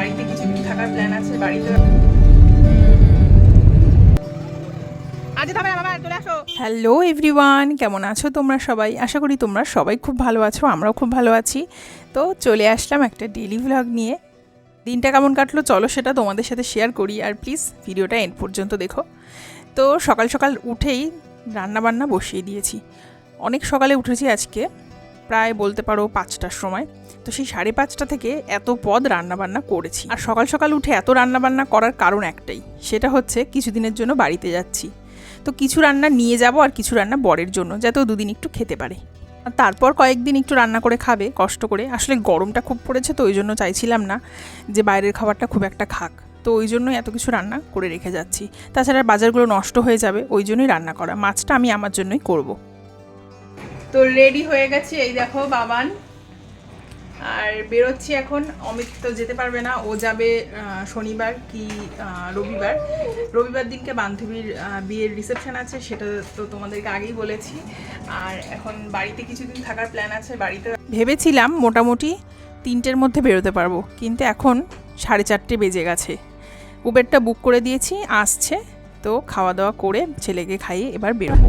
বাড়িতে কিছুদিন থাকার প্ল্যান আছে? বাড়িতে হ্যালো এভরিওয়ান কেমন আছো তোমরা সবাই? আশা করি তোমরা সবাই খুব ভালো আছো, আমরাও খুব ভালো আছি। তো চলে আসলাম একটা ডেলি ভ্লগ নিয়ে। দিনটা কেমন কাটলো চলো সেটা তোমাদের সাথে শেয়ার করি। আর প্লিজ ভিডিওটা এন্ড পর্যন্ত দেখো। তো সকাল সকাল উঠেই রান্না বান্না বসিয়ে দিয়েছি। অনেক সকালে উঠেছি আজকে। প্রায় বলতে পারো পাঁচটার সময়। তো সেই সাড়ে পাঁচটা থেকে এত পদ রান্নাবান্না করেছি। আর সকাল সকাল উঠে এত রান্নাবান্না করার কারণ একটাই, সেটা হচ্ছে কিছুদিনের জন্য বাড়িতে যাচ্ছি। তো কিছু রান্না নিয়ে যাব আর কিছু রান্না বরের জন্য, যাতে ও দুদিন একটু খেতে পারে। তারপর কয়েকদিন একটু রান্না করে খাবে, কষ্ট করে। আসলে গরমটা খুব পড়েছে তো ওই জন্য চাইছিলাম না যে বাইরের খাবারটা খুব একটা খাক। তো ওই জন্যই এত কিছু রান্না করে রেখে যাচ্ছি। তাছাড়া বাজারগুলো নষ্ট হয়ে যাবে, ওই জন্যই রান্না করা। মাছটা আমি আমার জন্যই করব। তো রেডি হয়ে গেছে, এই দেখো বাবান। আর বেরোচ্ছি এখন, অমিত তো যেতে পারবে না, ও যাবে শনিবার কি রবিবার। রবিবার দিনকে বান্ধবীর বিয়ের রিসেপশন আছে, সেটা তো তোমাদেরকে আগেই বলেছি। আর এখন বাড়িতে কিছুদিন থাকার প্ল্যান আছে, বাড়িতে ভেবেছিলাম মোটামুটি তিনটের মধ্যে বেরোতে পারব, কিন্তু এখন সাড়ে চারটে বেজে গেছে। উবেরটা বুক করে দিয়েছি, আসছে, তো খাওয়া দাওয়া করে ছেলেকে খাইয়ে এবার বেরোবো।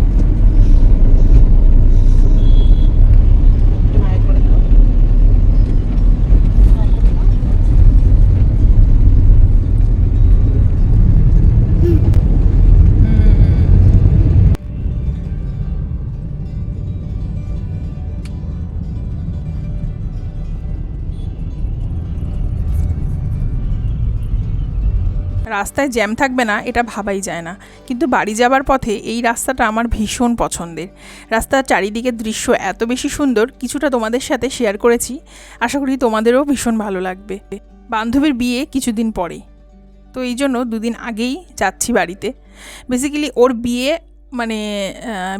রাস্তায় জ্যাম থাকবে না, এটা ভাবাই যায় না। কিন্তু বাড়ি যাবার পথে এই রাস্তাটা আমার ভীষণ পছন্দের। রাস্তার চারিদিকের দৃশ্য এত বেশি সুন্দর, কিছুটা তোমাদের সাথে শেয়ার করেছি। আশা করি তোমাদেরও ভীষণ ভালো লাগবে। বান্ধবীর বিয়ে কিছুদিন পরে তো এই জন্য দুদিন আগেই যাচ্ছি বাড়িতে। বেসিক্যালি ওর বিয়ে মানে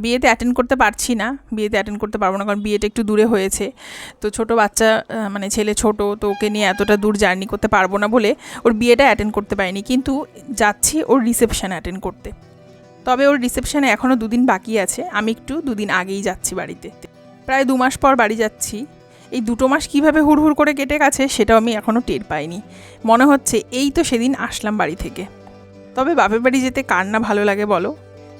বিয়েতে অ্যাটেন্ড করতে পারছি না। বিয়েতে অ্যাটেন্ড করতে পারব না, কারণ বিয়েটা একটু দূরে হয়েছে। তো ছোট বাচ্চা মানে ছেলে ছোট, তো ওকে নিয়ে এতটা দূর জার্নি করতে পারব না বলে ওর বিয়েটা অ্যাটেন্ড করতে পারিনি। কিন্তু যাচ্ছি ওর রিসেপশান অ্যাটেন্ড করতে। তবে ওর রিসেপশানে এখনও দুদিন বাকি আছে। আমি একটু দুদিন আগেই যাচ্ছি বাড়িতে। প্রায় দু মাস পর বাড়ি যাচ্ছি। এই দুটো মাস কীভাবে হুড়হুড় করে কেটে গেছে সেটাও আমি এখনও টের পাইনি। মনে হচ্ছে এই তো সেদিন আসলাম বাড়ি থেকে। তবে বাপের বাড়ি যেতে কার না ভালো লাগে বলো?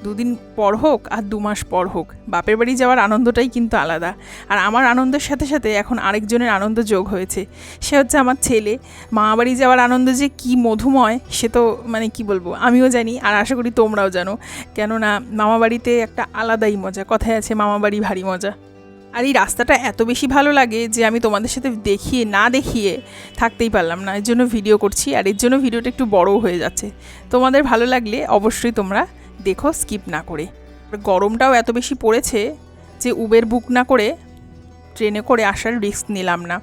দুদিন পর হোক আর দু মাস পর হোক, বাপের বাড়ি যাওয়ার আনন্দটাই কিন্তু আলাদা। আর আমার আনন্দের সাথে সাথে এখন আরেকজনের আনন্দ যোগ হয়েছে। সে হচ্ছে আমার ছেলে। মামা বাড়ি যাওয়ার আনন্দ যে কি মধুময়, সে তো মানে কি বলব, আমিও জানি আর আশা করি তোমরাও জানো। কেননা মামা বাড়িতে একটা আলাদাই মজা, কথায় আছে মামা বাড়ি ভারী মজা। আর এই রাস্তাটা এত বেশি ভালো লাগে যে আমি তোমাদের সাথে দেখিয়ে, না দেখিয়ে থাকতেই পারলাম না। এর জন্য ভিডিও করছি আর এর জন্য ভিডিওটা একটু বড়ও হয়ে যাচ্ছে। তোমাদের ভালো লাগলে অবশ্যই তোমরা দেখো স্কিপ না করে। গরমটাও এত বেশি পড়েছে যে উবের বুক না করে ট্রেনে করে আসার রিস্ক নিলাম না।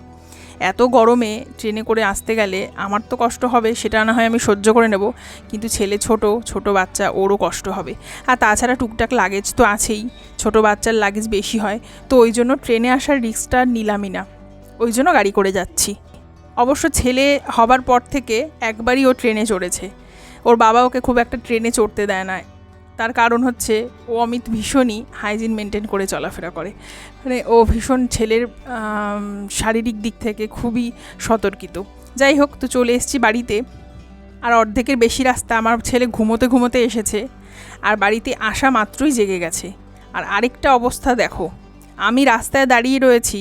এত গরমে ট্রেনে করে আসতে গেলে আমার তো কষ্ট হবে, সেটা না হয় আমি সহ্য করে নেব। কিন্তু ছেলে ছোট ছোট বাচ্চা, ওরও কষ্ট হবে। আর তাছাড়া টুকটাক লাগেজ তো আছেই, ছোট বাচ্চার লাগেজ বেশি হয়। তো ওই জন্য ট্রেনে আসার রিস্কটা নিলামই না। ওই জন্য গাড়ি করে যাচ্ছি। অবশ্য ছেলে হবার পর থেকে একবারই ও ট্রেনে চড়েছে। ওর বাবা ওকে খুব একটা ট্রেনে চড়তে দেয় না। তার কারণ হচ্ছে ও অমিত ভীষণই হাইজিন মেনটেন করে চলাফেরা করে। মানে ও ভীষণ ছেলের শারীরিক দিক থেকে খুবই সতর্কিত। যাই হোক, তো চলে এসেছি বাড়িতে। আর অর্ধেকের বেশি রাস্তা আমার ছেলে ঘুমোতে ঘুমোতে এসেছে। আর বাড়িতে আসা মাত্রই জেগে গেছে। আর আরেকটা অবস্থা দেখো। আমি রাস্তায় দাঁড়িয়ে রয়েছি,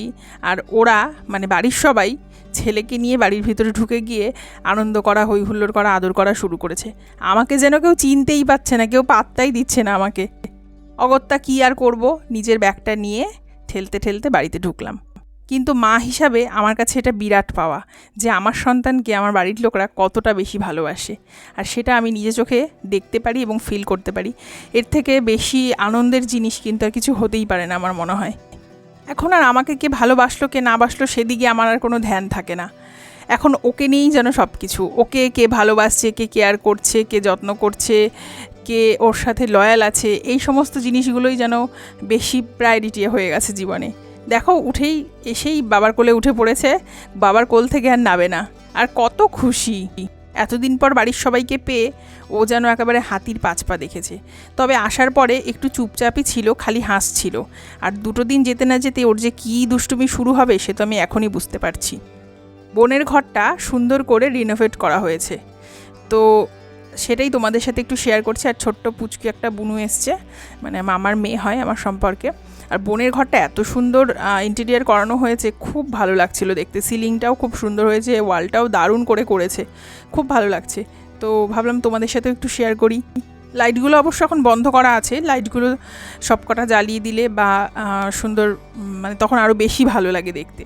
আর ওরা মানে বাড়ির সবাই ছেলেকে নিয়ে বাড়ির ভিতরে ঢুকে গিয়ে আনন্দ করা হই হুল্লোড় করা, আদর করা শুরু করেছে। আমাকে যেন কেউ চিনতেই পারছে না, কেউ পাত্তাই দিচ্ছে না আমাকে। অগত্যা কী আর করব? নিজের ব্যাগটা নিয়ে ঠেলতে ঠেলতে বাড়িতে ঢুকলাম। কিন্তু মা হিসাবে আমার কাছে এটা বিরাট পাওয়া যে আমার সন্তানকে আমার বাড়ির লোকরা কতটা বেশি ভালোবাসে। আর সেটা আমি নিজে চোখে দেখতে পারি এবং ফিল করতে পারি। এর থেকে বেশি আনন্দের জিনিস কিন্তু আর কিছু হতেই পারে না আমার মনে হয়। এখন আর আমাকে কে ভালোবাসলো, কে না বাসলো, সেদিকে আমার আর কোনো ধ্যান থাকে না। এখন ওকে নিয়েই যেন সব কিছু ওকে কে ভালোবাসছে, কে কেয়ার করছে, কে যত্ন করছে, কে ওর সাথে লয়াল আছে, এই সমস্ত জিনিসগুলোই যেন বেশি প্রায়োরিটি হয়ে গেছে জীবনে। দেখো, উঠেই এসেই বাবার কোলে উঠে পড়েছে, বাবার কোল থেকে আর নাবে না। আর কত খুশি। এতদিন পর বাড়ির সবাইকে পেয়ে ও যেন একেবারে হাতির পাঁচ পা দেখেছে। তবে আসার পরে একটু চুপচাপই ছিল, খালি হাসছিল। আর দুটো দিন যেতে না যেতে ওর যে কী দুষ্টুমি শুরু হবে সে তো আমি এখনই বুঝতে পারছি। বোনের ঘরটা সুন্দর করে রিনোভেট করা হয়েছে। তো সেটাই তোমাদের সাথে একটু শেয়ার করছি। আর ছোট্ট পুচকি একটা বুনু এসছে মানে আমার মেয়ে হয় আমার সম্পর্কে। আর বোনের ঘরটা এত সুন্দর ইন্টেরিয়ার করানো হয়েছে, খুব ভালো লাগছিল দেখতে। সিলিংটাও খুব সুন্দর হয়েছে, ওয়ালটাও দারুণ করে করেছে, খুব ভালো লাগছে। তো ভাবলাম তোমাদের সাথেও একটু শেয়ার করি। লাইটগুলো অবশ্য এখন বন্ধ করা আছে লাইটগুলো সবকটা জ্বালিয়ে দিলে বা সুন্দর মানে তখন আরও বেশি ভালো লাগে দেখতে।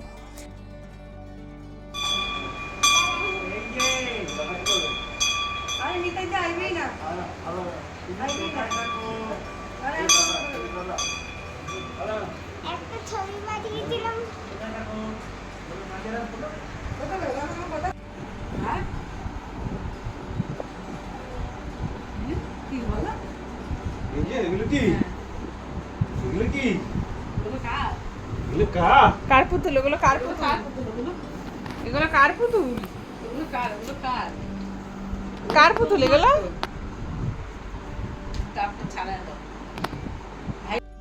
একটা ছবি পাঠিয়েছিলাম। এই যে এগুলো কি? এগুলো কি? এগুলো কার কার পুতুল? ওগুলো কার পুতুল? এগুলো কার? পুতুল কার? পুতুল এগুলো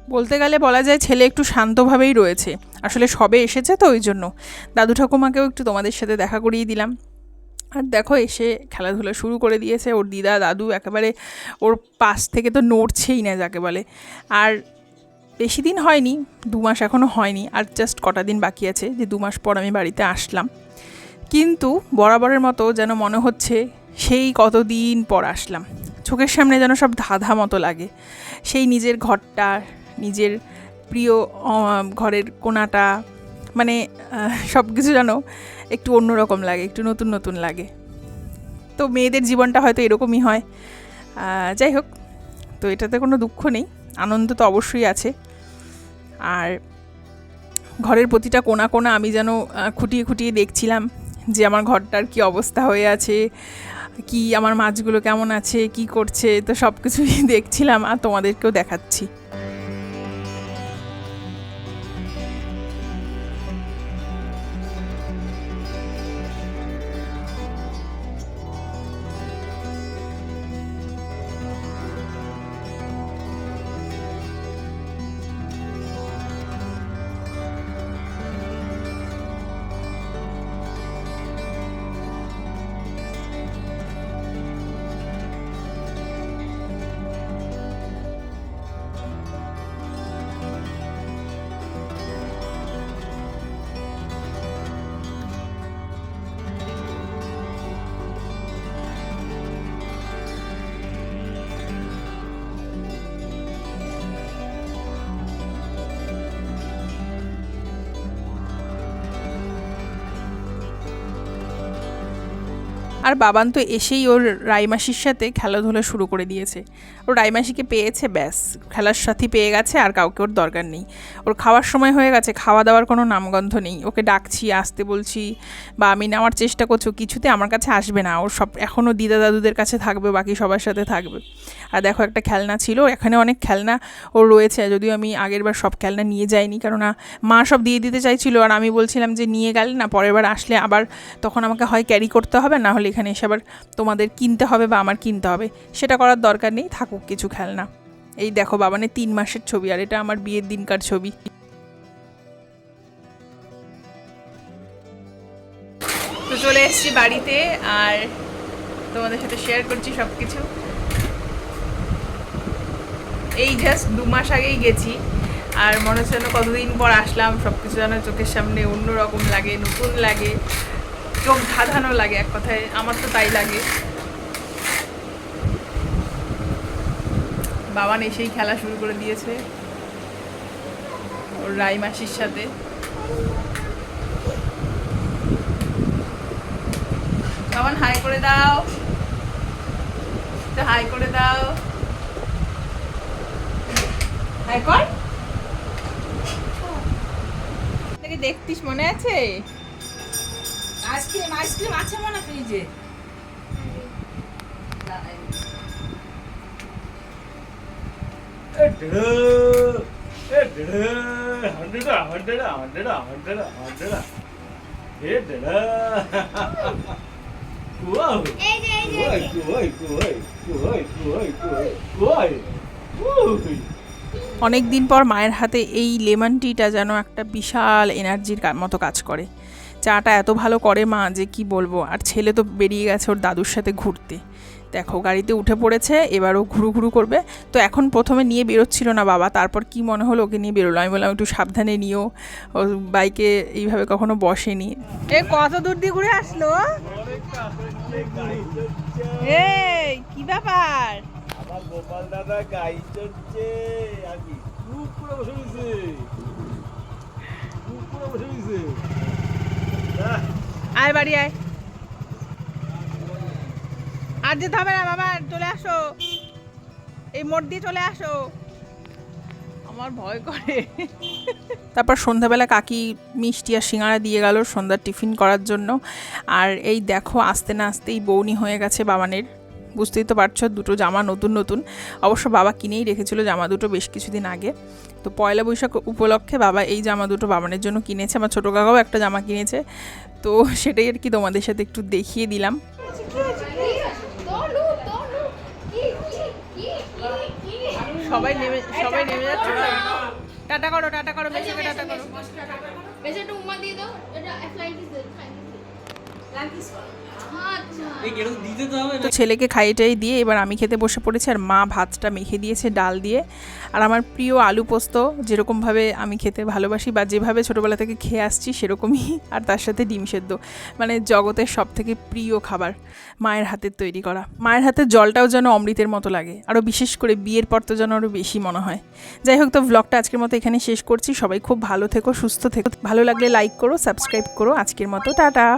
বলতে গেলে বলা যায় ছেলে একটু শান্তভাবেই রয়েছে। আসলে সবে এসেছে তো ওই জন্য। দাদু ঠাকুমাকেও একটু তোমাদের সাথে দেখা করিয়ে দিলাম। আর দেখো, এসে খেলাধুলা শুরু করে দিয়েছে। ওর দিদা, দাদু একেবারে ওর পাশ থেকে তো নড়ছেই না যাকে বলে। আর বেশি দিন হয়নি, দু মাস এখনও হয়নি। আর জাস্ট কটা দিন বাকি আছে যে দু মাস পর আমি বাড়িতে আসলাম। কিন্তু বরাবরের মতো যেন মনে হচ্ছে সেই কতদিন পর আসলাম। চোখের সামনে যেন সব ধাঁধা মতো লাগে। সেই নিজের ঘরটা, নিজের প্রিয় ঘরের কোনাটা মানে সব কিছু যেন একটু অন্যরকম লাগে, একটু নতুন নতুন লাগে। তো মেয়েদের জীবনটা হয়তো এরকমই হয়। যাই হোক, তো এটাতে কোনো দুঃখ নেই। আনন্দ তো অবশ্যই আছে। আর ঘরের প্রতিটা কোনা কোনা আমি যেন খুঁটিয়ে খুঁটিয়ে দেখছিলাম যে আমার ঘরটার কি অবস্থা হয়ে আছে। কি আমার মাছগুলো কেমন আছে কি করছে তো সব কিছুই দেখছিলাম আর তোমাদেরকেও দেখাচ্ছি। আর বাবান তো এসেই ওর রাইমাসির সাথে খেলাধুলা শুরু করে দিয়েছে। ওর রাইমাসিকে পেয়েছে, ব্যাস। খেলার সাথী পেয়ে গেছে আর কাউকে ওর দরকার নেই। ওর খাওয়ার সময় হয়ে গেছে, খাওয়া দাওয়ার কোনো নামগন্ধ নেই। ওকে ডাকছি, আসতে বলছি, বা, আমি নেওয়ার চেষ্টা করছি ও কিছুতে আমার কাছে আসবে না। ওর সব এখনও দিদা দাদুদের কাছে থাকবে, বাকি সবার সাথে থাকবে। আর দেখো একটা খেলনা ছিল, এখানে অনেক খেলনা ওর রয়েছে। যদিও আমি আগের বার সব খেলনা নিয়ে যাইনি, কেননা মা সব দিয়ে দিতে চাইছিল। আর আমি বলছিলাম যে, নিয়ে গেলে না, পরের বার আসলে আবার তখন আমাকে হয় ক্যারি করতে হবে, না হলে এখানে এসে আবার তোমাদের কিনতে হবে বা আমার কিনতে হবে, সেটা করার দরকার নেই, থাকুক কিছু খেলনা। এই দেখো বাবানের তিন মাসের ছবি, আর এটা আমার বিয়ের দিনকার ছবি। তো চলে এসেছি বাড়িতে, আর তোমাদের সাথে শেয়ার করছি সব কিছু এই জাস্ট দু মাস আগেই গেছি, আর মনে হচ্ছে কতদিন পর আসলাম সব কিছু যেন চোখের সামনে অন্যরকম লাগে, নতুন লাগে। চোখ ধাঁধানো লাগে এক কথায়, আমার তো তাই লাগে। বাবান এসেই খেলা শুরু করে দিয়েছে, ওর রাই মাসির সাথে। বাবান হাই করে দাও। হাই করে দাও। হাই কর। দেখতিস, মনে আছে? আইসক্রিম আইসক্রিম অনেকদিন পর মায়ের হাতে এই লেমন টিটা যেন একটা বিশাল এনার্জির মতো কাজ করে। চাটা এত ভালো করে মা যে কি বলব? আর ছেলে তো বেরিয়ে গেছে ওর দাদুর সাথে ঘুরতে। দেখো গাড়িতে উঠে পড়েছে এবারও ঘুরু ঘুরু করবে। তো এখন প্রথমে নিয়ে বেরোচ্ছিল না বাবা তারপর কি মনে হলো ওকে নিয়ে বেরোলো? আমি বললাম একটু সাবধানে নিও ও বাইকে এইভাবে কখনো বসেনি। এ কত দূর দিয়ে ঘুরে আসলো? এই কি ব্যাপার? গোপাল দাদা গাই চড়ছে আর কি? চুপ করে বসে রয়েছে। করে বসে রয়েছে। আয় বাড়ি আয়। আর যেতে হবে না বাবা, চলে আসো। এই মোড় দিয়ে চলে আসো। আমার ভয় করে। তারপর সন্ধ্যাবেলা কাকি মিষ্টি আর সিঙাড়া দিয়ে গেল সন্ধ্যার টিফিন করার জন্য। আর এই দেখো, আস্তে না আস্তেই বৌনি হয়ে গেছে বাবানের। বুঝতেই তো পারছ, দুটো জামা নতুন নতুন। অবশ্য বাবা কিনেই রেখেছিল জামা দুটো বেশ কিছুদিন আগে। তো পয়লা বৈশাখ উপলক্ষে বাবা এই জামা দুটো বাবানের জন্য কিনেছে, আমার ছোটো কাকাও একটা জামা কিনেছে। তো সেটাই আর কি তোমাদের সাথে একটু দেখিয়ে দিলাম। সবাই নেমে সবাই নেমে যাচ্ছে। টাটা করো টাটা করো, মেসোকে টাটা করো। বেশ একটু উমা দিয়ে দাও, এটা ফ্লাইট দিতে আচ্ছা তো ছেলেকে খাইয়েটাই দিয়ে এবার আমি খেতে বসে পড়েছি আর মা ভাতটা মেখে দিয়েছে, ডাল দিয়ে। আর আমার প্রিয় আলু পোস্ত, যেরকমভাবে আমি খেতে ভালোবাসি বা যেভাবে ছোটোবেলা থেকে খেয়ে আসছি, সেরকমই আর তার সাথে ডিম সেদ্ধ। মানে জগতের সব থেকে প্রিয় খাবার, মায়ের হাতের তৈরি করা। মায়ের হাতের জলটাও যেন অমৃতের মতো লাগে, আরও বিশেষ করে বিয়ের পর তো যেন আরও বেশি মনে হয়। যাই হোক, তো ব্লগটা আজকের মতো এখানে শেষ করছি। সবাই খুব ভালো থেকো, সুস্থ থেকো। ভালো লাগলে লাইক করো সাবস্ক্রাইব করো। আজকের মতো, টাটা!